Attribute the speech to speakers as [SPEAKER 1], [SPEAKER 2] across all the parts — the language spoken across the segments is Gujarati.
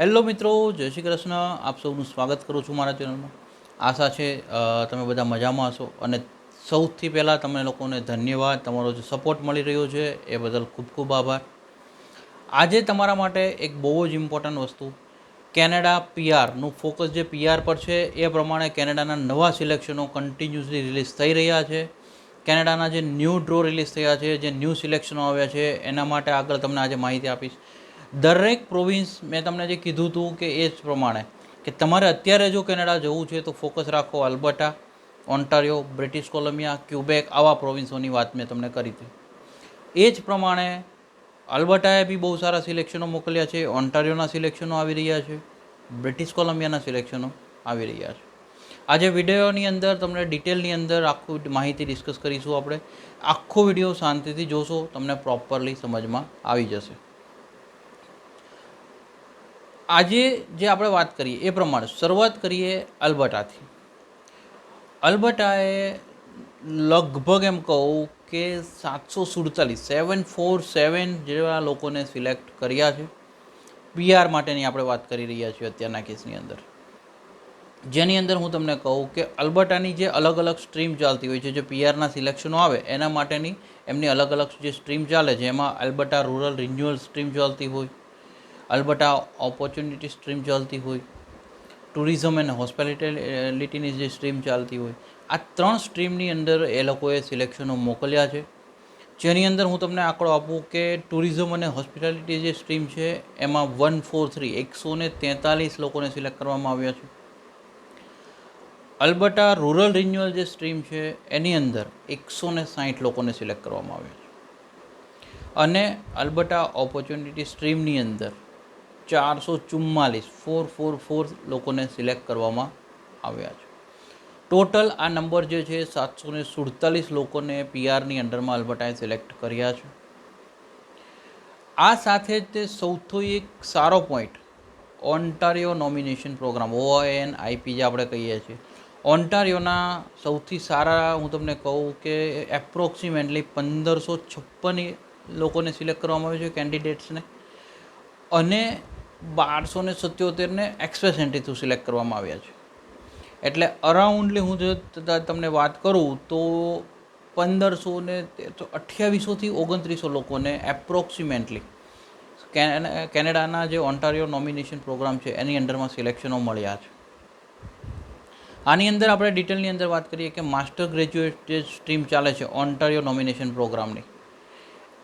[SPEAKER 1] હેલો મિત્રો, જય શ્રી કૃષ્ણ. આપ સૌનું સ્વાગત કરું છું મારા ચેનલમાં. આશા છે તમે બધા મજામાં હશો. અને સૌથી પહેલાં તમે લોકોને ધન્યવાદ. તમારો જે સપોર્ટ મળી રહ્યો છે, એ બદલ ખૂબ ખૂબ આભાર. આજે તમારા માટે એક બહુ જ ઇમ્પોર્ટન્ટ વસ્તુ. કેનેડા પીઆરનું ફોકસ જે પીઆર પર છે, એ પ્રમાણે કેનેડાના નવા સિલેક્શનો કન્ટિન્યુઅસલી રિલીઝ થઈ રહ્યા છે. કેનેડાના જે ન્યૂ ડ્રો રિલીઝ થયા છે, જે ન્યૂ સિલેક્શનો આવ્યા છે, એના માટે આગળ તમને આજે માહિતી આપીશ. દરેક પ્રોવિન્સ મેં તમને જે કીધું હતું કે એ જ પ્રમાણે કે તમારે અત્યારે જો કેનેડા જવું છે તો ફોકસ રાખો Alberta Ontario, British Columbia, Quebec આવા પ્રોવિન્સોની વાત મેં તમને કરી હતી. એ જ પ્રમાણે અલ્બર્ટાએ બી બહુ સારા સિલેક્શનો મોકલ્યા છે, ઓન્ટારિયોના સિલેક્શનો આવી રહ્યા છે, બ્રિટિશ કોલંબિયાના સિલેક્શનો આવી રહ્યા છે. આજે વિડીયોની અંદર તમને ડિટેલની અંદર આખું માહિતી ડિસ્કસ કરીશું આપણે. આખો વીડિયો શાંતિથી જોશો, તમને પ્રોપરલી સમજમાં આવી જશે. આજે જે આપણે વાત કરીએ, એ પ્રમાણે શરૂઆત કરીએ અલ્બર્ટાથી અલ્બર્ટાએ લગભગ એમ કહું કે સાતસો સુડતાલીસ, સેવન ફોર સેવન જેવા લોકોને સિલેક્ટ કર્યા છે. પીઆર માટેની આપણે વાત કરી રહ્યા છીએ અત્યારના કેસની અંદર. જેની અંદર હું તમને કહું કે અલ્બર્ટાની જે અલગ અલગ સ્ટ્રીમ ચાલતી હોય છે, જે પીઆરના સિલેક્શનો આવે, એના માટેની એમની અલગ અલગ જે સ્ટ્રીમ ચાલે છે એમાં અલ્બર્ટા રૂરલ રિન્યુઅલ સ્ટ્રીમ ચાલતી હોય અલ્બર્ટા ઓપોર્ચ્યુનિટી સ્ટ્રીમ ચાલતી હોય. ટુરિઝમ એન્ડ હોસ્પિટાલિટીની જે સ્ટ્રીમ ચાલતી હોય, આ ત્રણ સ્ટ્રીમની અંદર એ લોકોએ સિલેક્શનો મોકલ્યા છે. જેની અંદર હું તમને આંકડો આપું કે ટુરિઝમ અને હોસ્પિટાલિટી જે સ્ટ્રીમ છે, એમાં વન ફોર થ્રી એકસો ને તેતાલીસ લોકોને સિલેક્ટ કરવામાં આવ્યા છે. અલ્બર્ટા રૂરલ રિન્યુઅલ જે સ્ટ્રીમ છે, એની અંદર એકસો ને સાહીઠ લોકોને સિલેક્ટ કરવામાં આવ્યા છે. અને અલ્બર્ટા ઓપોર્ચ્યુનિટી સ્ટ્રીમની અંદર ચારસો ચુમ્માલીસ ફોર ફોર ફોર લોકોને સિલેક્ટ કરવામાં આવ્યા છે. ટોટલ આ નંબર જે છે સાતસો ને સુડતાલીસ લોકોને પીઆરની અંડરમાં અલ્બર્ટાએ સિલેક્ટ કર્યા છે. આ સાથે જ તે સૌથી એક સારો point Ontario nomination program ON IP જે આપણે કહીએ છીએ. ઓન્ટારિયોના સૌથી સારા, હું તમને કહું કે એપ્રોક્સિમેટલી પંદરસો છપ્પન લોકોને સિલેક્ટ કરવામાં આવ્યું છે કેન્ડિડેટ્સને અને બારસો ને સત્યોતેરને એક્સપ્રેસ એન્ટ્રીથી સિલેક્ટ કરવામાં આવ્યા છે. એટલે અરાઉન્ડલી હું જો તમને વાત કરું તો પંદરસો ને અઠ્યાવીસોથી ઓગણત્રીસો લોકોને એપ્રોક્સિમેટલી કેનેડાના જે ઓન્ટારિયો નોમિનેશન પ્રોગ્રામ છે એની અંડરમાં સિલેક્શનો મળ્યા છે આની અંદર આપણે ડિટેલની અંદર વાત કરીએ કે માસ્ટર ગ્રેજ્યુએટ જે સ્ટ્રીમ ચાલે છે ઓન્ટારિયો નોમિનેશન પ્રોગ્રામની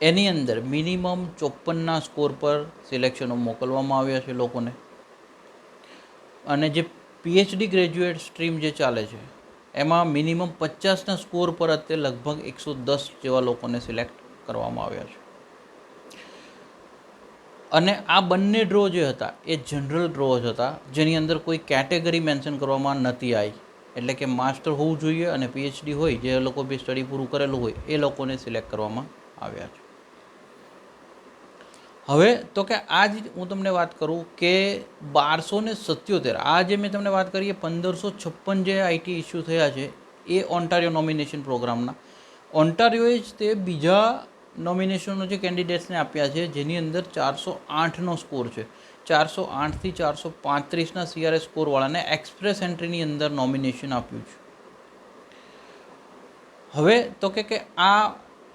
[SPEAKER 1] એની અંદર મિનિમમ ચોપનના સ્કોર પર સિલેક્શનો મોકલવામાં આવ્યા છે લોકોને. અને જે પીએચડી ગ્રેજ્યુએટ સ્ટ્રીમ જે ચાલે છે, એમાં મિનિમમ પચાસના સ્કોર પર અત્યારે લગભગ એકસો દસ જેવા લોકોને સિલેક્ટ કરવામાં આવ્યા છે. અને આ બંને ડ્રો જે હતા, એ જનરલ ડ્રો જ હતા, જેની અંદર કોઈ કેટેગરી મેન્શન કરવામાં નથી આવી એટલે કે માસ્ટર હોવું જોઈએ અને પીએચડી હોય, જે લોકો બી સ્ટડી પૂરું કરેલું હોય, એ લોકોને સિલેક્ટ કરવામાં આવ્યા છે. હવે તો કે આ જ હું તમને વાત કરું કે બારસો ને સત્યોતેર, આ જે મેં તમને વાત કરી એ પંદરસો છપ્પન જે આઈટી ઇસ્યુ થયા છે, એ ઓન્ટારિયો નોમિનેશન પ્રોગ્રામના ઓન્ટારિયોએ જ તે બીજા નોમિનેશનો જે કેન્ડિડેટ્સને આપ્યા છે, જેની અંદર ચારસો આઠનો સ્કોર છે. ચારસો આઠથી ચારસો પાંત્રીસના સીઆરએસ સ્કોરવાળાને એક્સપ્રેસ એન્ટ્રીની અંદર નોમિનેશન આપ્યું છે. હવે તો કે કે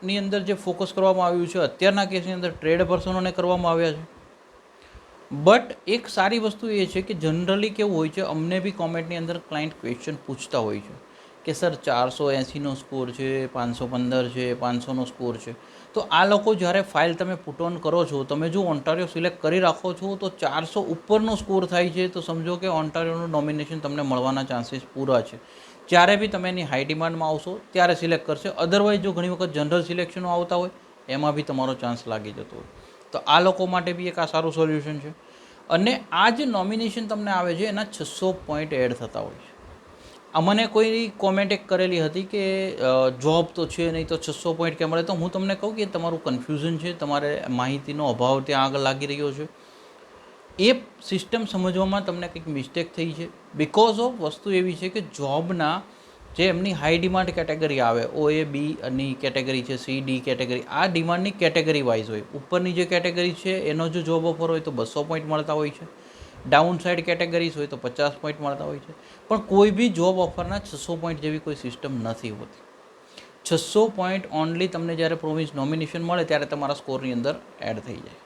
[SPEAKER 1] આની અંદર જે ફોકસ કરવામાં આવ્યું છે, અત્યારના કેસની અંદર ટ્રેડ પર્સનોને કરવામાં આવ્યા છે. બટ એક સારી વસ્તુ એ છે કે જનરલી કેવું હોય છે, અમને બી કોમેન્ટની અંદર ક્લાયન્ટ ક્વેશ્ચન પૂછતા હોય છે. કે સર ચારસો એંસીનો સ્કોર છે, પાંચસો પંદર છે, પાંચસોનો સ્કોર છે. તો આ લોકો જ્યારે ફાઇલ તમે પુટ ઓન કરો છો, તમે જો ઓન્ટારિયો સિલેક્ટ કરી રાખો છો, તો ચારસો ઉપરનો સ્કોર થાય છે. તો સમજો કે ઓન્ટારિયોનું નોમિનેશન તમને મળવાના ચાન્સીસ પૂરા છે. જ્યારે બી તમે એની હાઈ ડિમાન્ડમાં આવશો, ત્યારે સિલેક્ટ કરશે. અધરવાઇઝ જો ઘણી વખત જનરલ સિલેક્શનો આવતા હોય, એમાં બી તમારો ચાન્સ લાગી જતો હોય. તો આ લોકો માટે બી એક આ સારું સોલ્યુશન છે. અને આ જે નોમિનેશન તમને આવે છે, એના છસો પોઈન્ટ એડ થતા હોય છે. અમને કોઈ કોમેન્ટ એક કરેલી હતી કે જોબ તો છે નહીં તો છસો પોઈન્ટ કેમ મળે? તો હું તમને કહું કે તમારું કન્ફ્યુઝન છે, તમારે માહિતીનો અભાવ ત્યાં આગળ લાગી રહ્યો છે. એ સિસ્ટમ સમજવામાં તમને કંઈક મિસ્ટેક થઈ છે. બિકોઝ ઓફ વસ્તુ એવી છે કે જોબના જે એમની હાઈ ડિમાન્ડ કેટેગરી આવે ઓ એ બી ની કેટેગરી છે સી ડી કેટેગરી આ ડિમાન્ડની કેટેગરી વાઇઝ હોય. ઉપરની જે કેટેગરી છે, એનો જો જોબ ઓફર હોય તો બસો પોઈન્ટ મળતા હોય છે. ડાઉન સાઇડ કેટેગરીઝ હોય તો પચાસ પોઈન્ટ મળતા હોય છે. પણ કોઈ બી જોબ ઓફરના છસો પોઈન્ટ જેવી કોઈ સિસ્ટમ નથી હોતી. છસો પોઈન્ટ ઓનલી તમને જ્યારે પ્રોવિન્સ નોમિનેશન મળે ત્યારે તમારા સ્કોરની અંદર એડ થઈ જાય.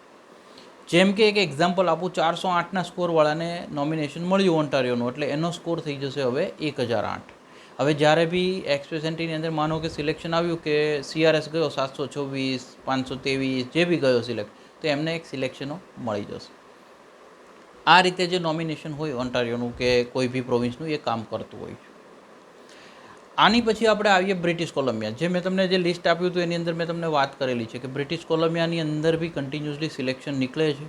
[SPEAKER 1] જેમ કે એક એક્ઝામ્પલ આપું, ચારસો આઠના સ્કોરવાળાને નોમિનેશન મળ્યું ઓન્ટારિયોનું એટલે એનો સ્કોર થઈ જશે હવે એક હજાર આઠ. હવે જ્યારે બી એક્સપ્રેસ એન્ટ્રીની અંદર માનો કે સિલેક્શન આવ્યું કે સીઆરએસ ગયો સાતસો છવ્વીસ પાંચસો ત્રેવીસ, જે બી ગયો સિલેક્ટ તો એમને એક સિલેક્શનો મળી જશે. આ રીતે જે નોમિનેશન હોય ઓન્ટારિયોનું કે કોઈ બી પ્રોવિન્સનું એ કામ કરતું હોય છે. આની પછી આપણે આવીએ બ્રિટિશ કોલંબિયા જે મેં તમને જે લિસ્ટ આપ્યું હતું, એની અંદર મેં તમને વાત કરેલી છે કે બ્રિટિશ કોલંબિયાની અંદર બી કન્ટિન્યુઅસલી સિલેક્શન નીકળે છે.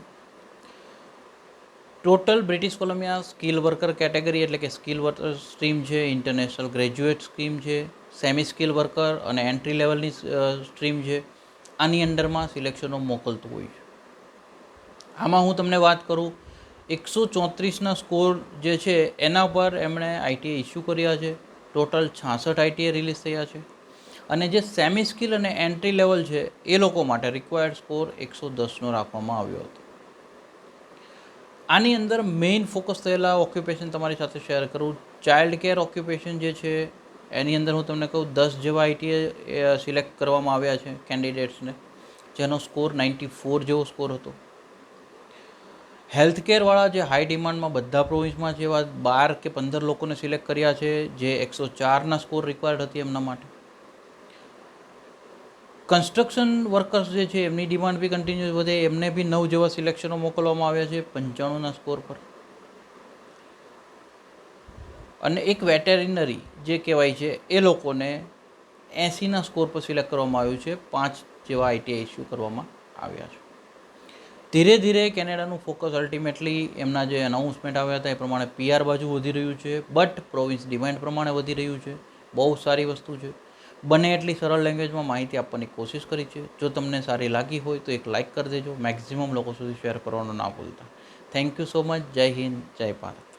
[SPEAKER 1] Total British Columbia skill worker category એટલે કે સ્કિલ વર્કર સ્ટ્રીમ છે ઇન્ટરનેશનલ ગ્રેજ્યુએટ સ્કીમ છે સેમી સ્કિલ વર્કર અને એન્ટ્રી લેવલની સ્ટ્રીમ છે, આની અંડરમાં સિલેક્શનો મોકલતું હોય છે. આમાં હું તમને વાત કરું એકસો ચોત્રીસના સ્કોર જે છે, એના પર એમણે આઈટીએ ઇસ્યુ કર્યા છે. ટોટલ છાસઠ આઈટીએ રિલીઝ થયા છે. અને જે સેમી સ્કિલ અને એન્ટ્રી લેવલ છે, એ લોકો માટે રિક્વાયર્ડ સ્કોર એકસો દસનો રાખવામાં આવ્યો હતો. આની અંદર મેઇન ફોકસ થયેલા ઓક્યુપેશન તમારી સાથે શેર કરું. ચાઇલ્ડ કેર ઓક્યુપેશન જે છે, એની અંદર હું તમને કહું, દસ જેવા આઈટીએ સિલેક્ટ કરવામાં આવ્યા છે કેન્ડિડેટ્સને, જેનો સ્કોર નાઇન્ટી ફોર જેવો સ્કોર હતો. હેલ્થ કેરવાળા જે હાઈ ડિમાન્ડમાં બધા પ્રોવિન્સમાં છે એવા બાર કે પંદર લોકોને સિલેક્ટ કર્યા છે, જે એકસો ચારના સ્કોર રિક્વાયર્ડ હતી એમના માટે. કન્સ્ટ્રક્શન વર્કર્સ જે છે, એમની ડિમાન્ડ બી કન્ટિન્યુઅસ વધે. એમને બી નવ જેવા સિલેક્શનો મોકલવામાં આવ્યા છે, પંચાણુંના સ્કોર પર. અને એક વેટેરિનરી જે કહેવાય છે, એ લોકોને એંસીના સ્કોર પર સિલેક્ટ કરવામાં આવ્યું છે, પાંચ જેવા આઈટીઆઈ ઇસ્યુ કરવામાં આવ્યા છે. ધીરે ધીરે કેનેડાનું ફોકસ અલ્ટિમેટલી એમના જે અનાઉન્સમેન્ટ આવ્યા હતા એ પ્રમાણે પીઆર બાજુ વધી રહ્યું છે બટ પ્રોવિન્સ ડિમાન્ડ પ્રમાણે વધી રહ્યું છે. બહુ સારી વસ્તુ છે. બને એટલી સરળ લેંગ્વેજમાં માહિતી આપવાની કોશિશ કરી છે. જો તમને સારી લાગી હોય તો એક લાઇક કરી દેજો. મેક્ઝિમમ લોકો સુધી શેર કરવાનું ના ભૂલતા. થેન્ક યુ સો મચ જય હિન્દ, જય ભારત.